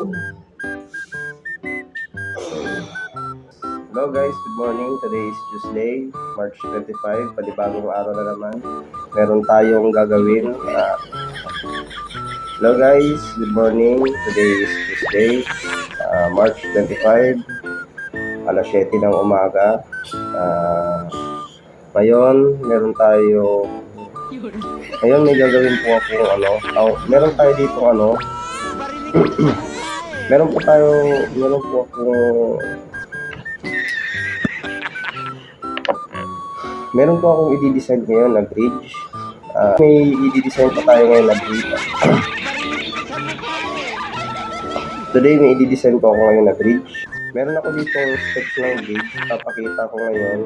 Hello guys, good morning. Today is Tuesday, March 25, panibagong araw na naman. Meron tayong gagawin. Uh, hello guys, good morning. Today is Tuesday, uh, March 25, alas 7 ng umaga. Uh, ngayon, meron tayo Ngayon may gagawin po ako ano. Oh, meron tayo dito ano meron po tayo, meron po ako meron po akong i-design ngayon na bridge. Ah, may i-design pa tayo ngayon na bridge. Today may i-design po ako ngayon na bridge. Meron ako dito sketch ng bridge. Papakita ko ngayon